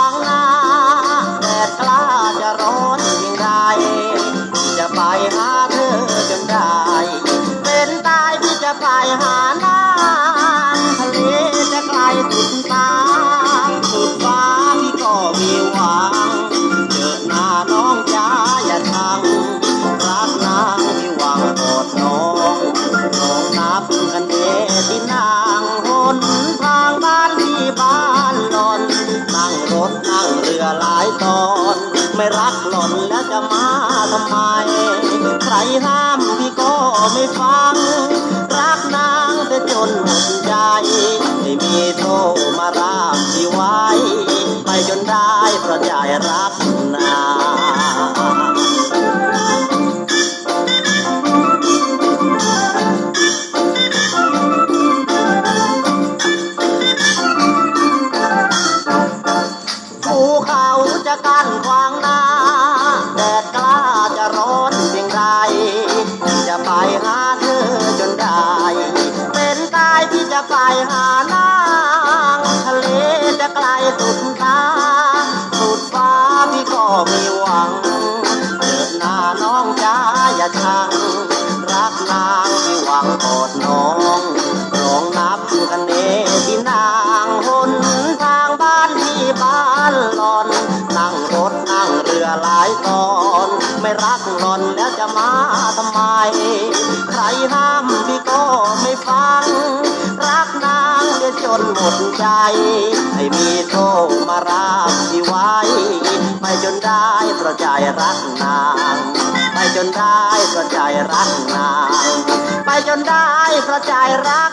างหน้าแดดกล้าจะร้อนเพียงใดจะไปหาเธอจนได้ เป็นตายที่จะไปหาน้ำทะเลจะไกลสุดตาสุดฟ้าพี่ก็มีหวังเจอหน้าน้องจ้าอย่าทางรักนางที่หวังกอดน้องน้องนับกันเอที่นา ตอน ไม่รักหล่อนแล้วจะมาทำไม ใครห้ามพี่ก็ไม่ฟัง รักนางแต่จนหมดใจ ไม่มีโทรมารากพี่ไว้ ไปจนได้เพราะใจรักนาง กั้นขวางหน้า แดดกล้าจะร้อนเพียงใดจะไปหาเธอจนได้ เป็นตายที่จะไปหานางทะเลจะไกลสุดตาสุดฟ้าพี่ก็มีหวังเกิดหน้าน้องจ้าอย่าชัง รักนางที่หวังกอดน้องายตอน ไม่รักหล่อนแล้วจะมาทำไม ใครห้ามพี่ก็ไม่ฟัง รักนางเดือจนหมดใจ ให้มีโทษมารักที่ไว้ ไปจนได้เพราะใจรักนาง ไปจนได้เพราะใจรักนาง ไปจนได้เพราะใจรัก